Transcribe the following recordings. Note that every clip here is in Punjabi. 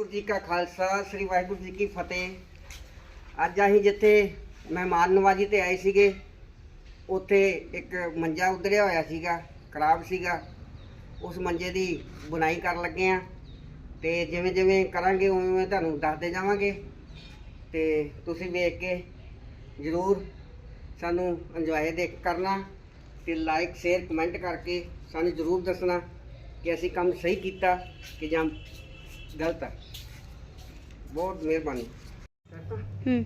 ਵਾਹਿਗੁਰੂ ਜੀ ਕਾ ਖਾਲਸਾ, ਸ੍ਰੀ ਵਾਹਿਗੁਰੂ ਜੀ ਕੀ ਫਤਿਹ। ਅੱਜ ਅਸੀਂ ਜਿੱਥੇ ਮਹਿਮਾਨ ਨਵਾਜੀ ਤੇ ਆਏ ਸੀਗੇ, ਉੱਥੇ ਇੱਕ ਮੰਜਾ ਉਧਰਿਆ ਹੋਇਆ ਸੀਗਾ, ਖਰਾਬ ਸੀਗਾ। ਉਸ ਮੰਜੇ ਦੀ ਬੁਣਾਈ ਕਰਨ ਲੱਗੇ ਆ ਤੇ ਜਿਵੇਂ ਜਿਵੇਂ ਕਰਾਂਗੇ, ਉਵੇਂ ਉਵੇਂ ਤੁਹਾਨੂੰ ਦੱਸਦੇ ਜਾਵਾਂਗੇ। ਤੇ ਤੁਸੀਂ ਵੇਖ ਕੇ ਜ਼ਰੂਰ ਸਾਨੂੰ ਇੰਜੋਏ ਦੇ ਕਰਨਾ ਤੇ ਲਾਈਕ ਸ਼ੇਅਰ ਕਮੈਂਟ ਕਰਕੇ ਸਾਨੂੰ ਜ਼ਰੂਰ ਦੱਸਣਾ ਕਿ ਅਸੀਂ ਕੰਮ ਸਹੀ ਕੀਤਾ ਕਿ ਜਾਂ ਗਲਤ ਹੈ ਬਹੁਤ ਮਿਹਰਬਾਨੀ। ਹੂੰ।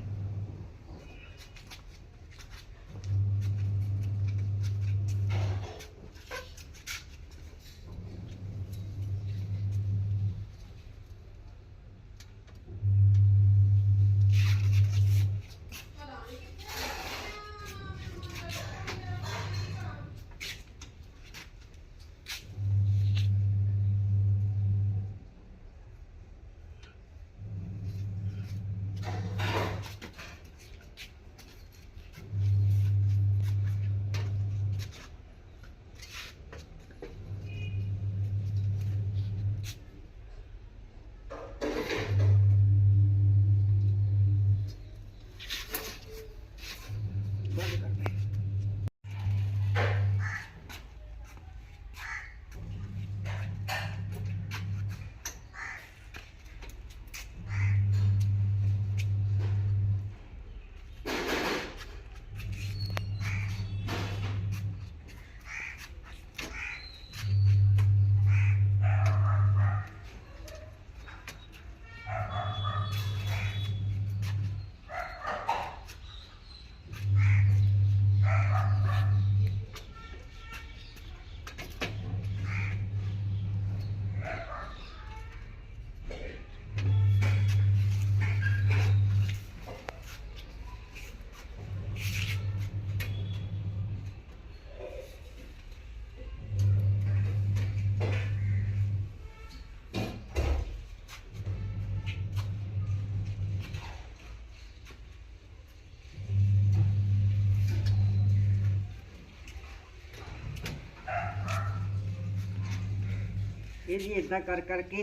ਇਹ ਜੀ ਇਦਾਂ ਕਰ ਕਰਕੇ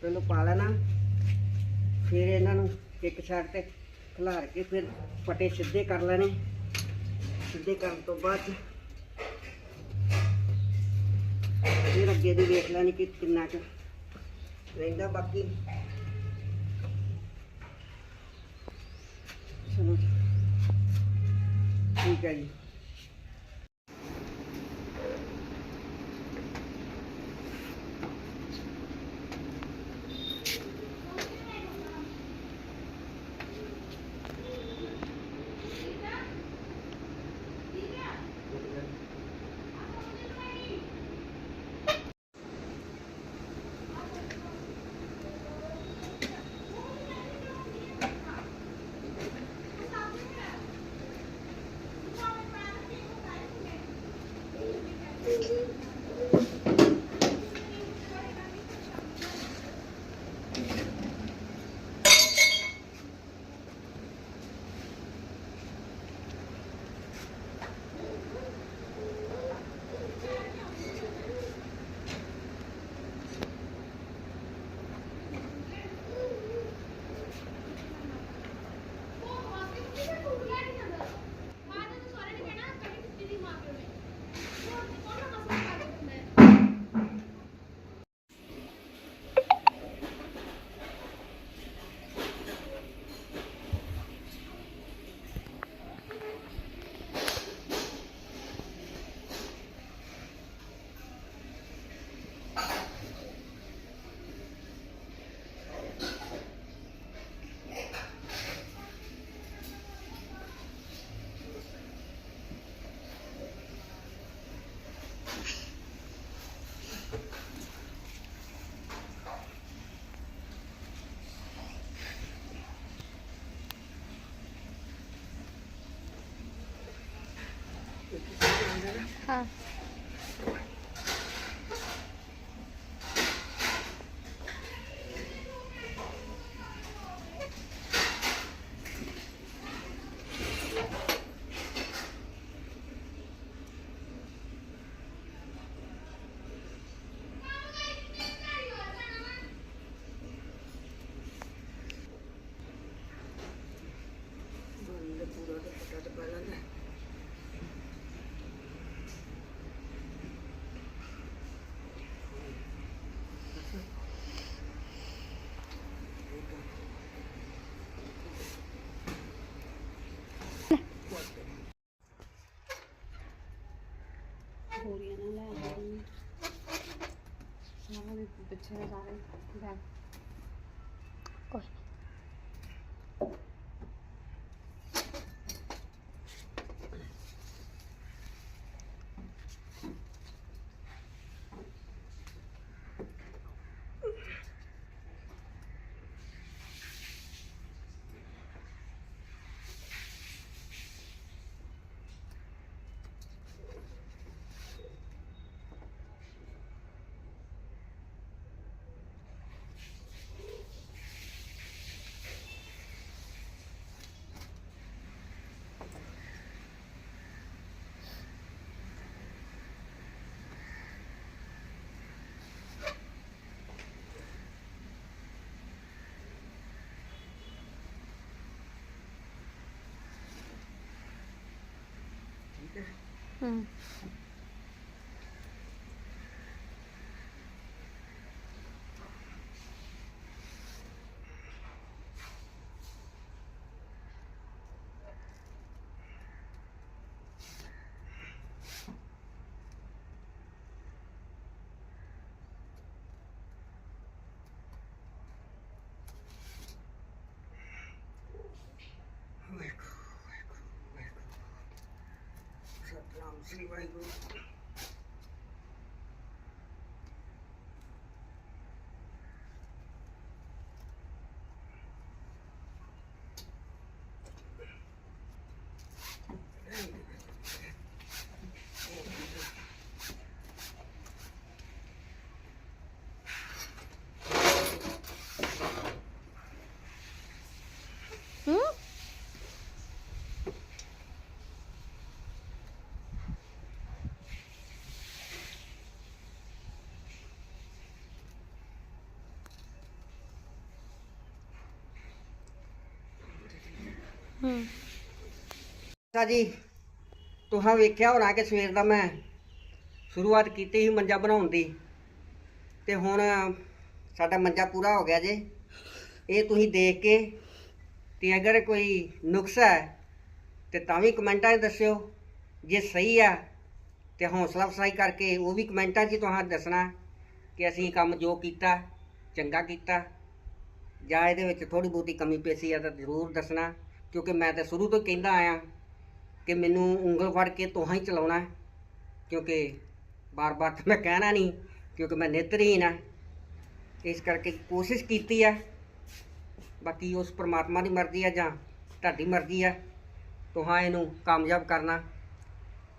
ਪਹਿਲਾਂ ਪਾ ਲੈਣਾ। ਫਿਰ ਇਹਨਾਂ ਨੂੰ ਇੱਕ ਸਾਈਡ ਤੇ ਖਿਲਾਰ ਕੇ ਫਿਰ ਪਟੇ ਸਿੱਧੇ ਕਰ ਲੈਣੇ। ਸਿੱਧੇ ਕਰਨ ਤੋਂ ਬਾਅਦ ਫਿਰ ਅੱਗੇ ਦੀ ਵੇਖ ਲੈਣੀ ਕਿ ਕਿੰਨਾ ਕੁ ਰਹਿੰਦਾ ਬਾਕੀ। ਚਲੋ, ਠੀਕ ਹੈ ਜੀ। ਹਾਂ ਪਿੱਛੇ ਦੇ ਸਾਰੇ ਬੈਗ ਕੋਈ ਠੀਕ Anyway, ਹੂੰ ਅੱਛਾ ਜੀ ਤੁਹਾਂ ਵੇਖਿਆ ਹੋਣਾ ਕਿ ਸਵੇਰ ਦਾ ਮੈਂ ਸ਼ੁਰੂਆਤ ਕੀਤੀ ਸੀ ਮੰਜਾ ਬਣਾਉਣ ਦੀ। ਤੇ ਹੁਣ ਸਾਡਾ ਮੰਜਾ ਪੂਰਾ ਹੋ ਗਿਆ ਜੇ। ਇਹ ਤੁਸੀਂ ਦੇਖ ਕੇ ਤੇ ਅਗਰ ਕੋਈ ਨੁਕਸ ਹੈ, ਤੇ ਤਾਂ ਵੀ ਕਮੈਂਟਾਂ 'ਚ ਦੱਸਿਓ। ਜੇ ਸਹੀ ਆ ਤੇ ਹੌਸਲਾ ਅਫਸਾਈ ਕਰਕੇ ਉਹ ਵੀ ਕਮੈਂਟਾਂ 'ਚ ਤੁਹਾਨੂੰ ਦੱਸਣਾ ਕਿ ਅਸੀਂ ਕੰਮ ਜੋ ਕੀਤਾ, ਚੰਗਾ ਕੀਤਾ। ਜਾਂ ਇਹਦੇ ਵਿੱਚ ਥੋੜੀ ਬਹੁਤੀ ਕਮੀ ਪੇਸ਼ੀ ਆ ਤਾਂ ਜ਼ਰੂਰ ਦੱਸਣਾ। ਕਿਉਂਕਿ ਮੈਂ ਤਾਂ ਸ਼ੁਰੂ ਤੋਂ ਕਹਿੰਦਾ ਆਇਆ ਕਿ ਮੈਨੂੰ ਉਂਗਲ ਫੜ ਕੇ ਤੋਹਾਂ ਹੀ ਚਲਾਉਣਾ ਕਿਉਂਕਿ ਬਾਰ-ਬਾਰ ਤਾਂ ਮੈਂ ਕਹਿਣਾ ਨਹੀਂ, ਕਿਉਂਕਿ ਮੈਂ ਨੇਤਰਹੀਣ ਆ ਇਸ ਕਰਕੇ ਕੋਸ਼ਿਸ਼ ਕੀਤੀ ਆ ਬਾਕੀ ਉਸ ਪ੍ਰਮਾਤਮਾ ਦੀ ਮਰਜ਼ੀ ਆ ਜਾਂ ਤੁਹਾਡੀ ਮਰਜ਼ੀ ਆ, ਤੁਹਾਂ ਇਹਨੂੰ ਕਾਮਯਾਬ ਕਰਨਾ।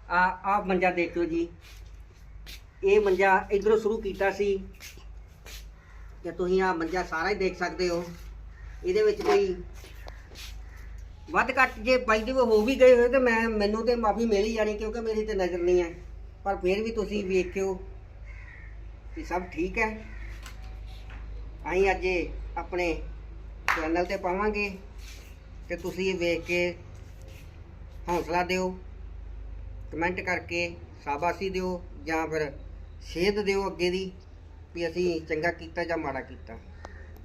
ਆ ਆ ਮੰਜਾ ਦੇਖਿਓ ਜੀ। ਇਹ ਮੰਜਾ ਇਧਰੋਂ ਸ਼ੁਰੂ ਕੀਤਾ ਸੀ, ਤੇ ਤੁਸੀਂ ਆ ਮੰਜਾ ਸਾਰਾ ਹੀ ਦੇਖ ਸਕਦੇ ਹੋ। ਇਹਦੇ ਵਿੱਚ ਕੋਈ ਵੱਧ ਘੱਟ ਜੇ ਬਾਈ ਦੇ ਹੋ ਵੀ ਗਏ ਹੋਏ ਤੇ ਮੈਂ, ਮੈਨੂੰ ਤੇ ਮਾਫੀ ਮਿਲ ਹੀ ਜਾਣੀ ਕਿਉਂਕਿ ਮੇਰੀ ਤੇ ਨਜ਼ਰ ਨਹੀਂ ਹੈ ਪਰ ਫਿਰ ਵੀ ਤੁਸੀਂ ਵੇਖਿਓ ਕਿ ਸਭ ਠੀਕ ਹੈ। ਅਸੀਂ ਅੱਜ ਆਪਣੇ ਚੈਨਲ ਤੇ ਪਾਵਾਂਗੇ ਤੇ ਤੁਸੀਂ ਇਹ ਵੇਖ ਕੇ ਹੌਸਲਾ ਦਿਓ, ਕਮੈਂਟ ਕਰਕੇ ਸ਼ਾਬਾਸ਼ੀ ਦਿਓ ਜਾਂ ਫਿਰ ਸੇਧ ਦਿਓ ਅੱਗੇ ਦੀ ਵੀ ਅਸੀਂ ਚੰਗਾ ਕੀਤਾ ਜਾਂ ਮਾੜਾ ਕੀਤਾ।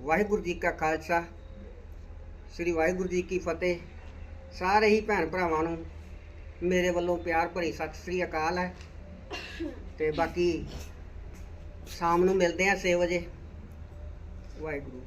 ਵਾਹਿਗੁਰੂ ਜੀ ਕਾ ਖਾਲਸਾ, ਸ੍ਰੀ ਵਾਹਿਗੁਰੂ ਜੀ ਕੀ ਫਤਿਹ। ਸਾਰੇ ਹੀ ਭੈਣ ਭਰਾਵਾਂ ਨੂੰ ਮੇਰੇ ਵੱਲੋਂ ਪਿਆਰ ਭਰੀ ਸਤਿ ਸ੍ਰੀ ਅਕਾਲ ਹੈ। ਤੇ ਬਾਕੀ ਸ਼ਾਮ ਨੂੰ ਮਿਲਦੇ ਆ 6 ਵਜੇ। ਵਾਹਿਗੁਰੂ।